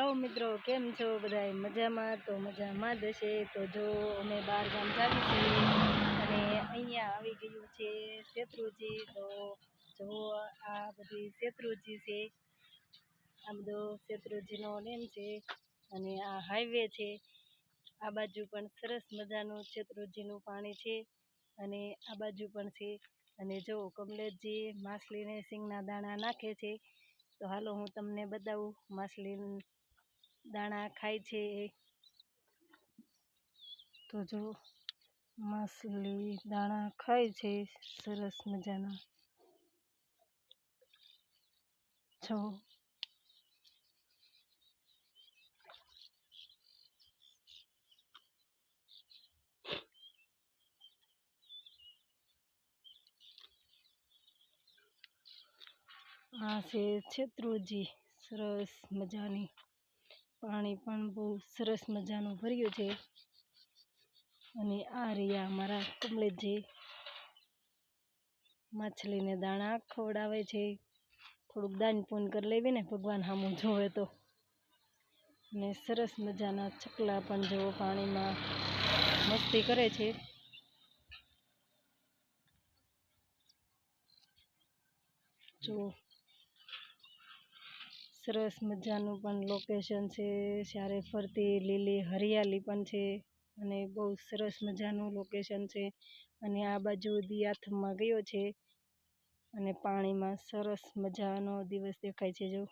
Hello મિત્રો, કેમ છો બધા મજામાં? તો મજામાં જ હશે. તો જો અમે બાર ગામ જાવી છીએ અને અહીંયા આવી ગયું છે શેત્રુજી. તો જો આ બધી શેત્રુજી છે, આ બધો શેત્રુજીનો નેમ છે અને આ હાઈવે છે. આ બાજુ પણ સરસ મજાનું શેત્રુજીનું પાણી છે અને આ બાજુ પણ છે. અને જો કમલેશજી માછલીને સિંગના દાણા નાખે છે, તો હાલો હું તમને બતાવું માછલી દાણા ખાય છે. તો જો, માછલી દાણા ખાય છે. સરસ મજાના. છો આ છે છેત્રુજી. સરસ મજાની. પાણી પણ બહુ સરસ મજાનું ભર્યું છે. અને આ રહ્યા અમારા કમલેશજી માછલીને દાણા ખવડાવે છે. થોડુંક દાન પૂન કરી લેવી ને ભગવાન સામું જોવે તો. ને સરસ મજાના ચકલા પણ જેવો પાણીમાં મસ્તી કરે છે. જો સરસ મજાનું પણ લોકેશન છે. ચારે ફરતી લીલી હરિયાળી પણ છે અને બહુ સરસ મજાનું લોકેશન છે. અને આ બાજુ દિયાથમાં ગયો છે અને પાણીમાં સરસ મજાનો દિવસ દેખાય છે જો.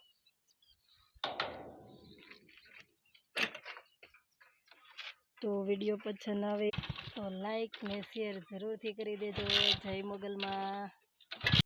તો વીડિયો પસંદ આવે તો લાઈક ને શેર જરૂરથી કરી દેજો. જય મોગલમાં.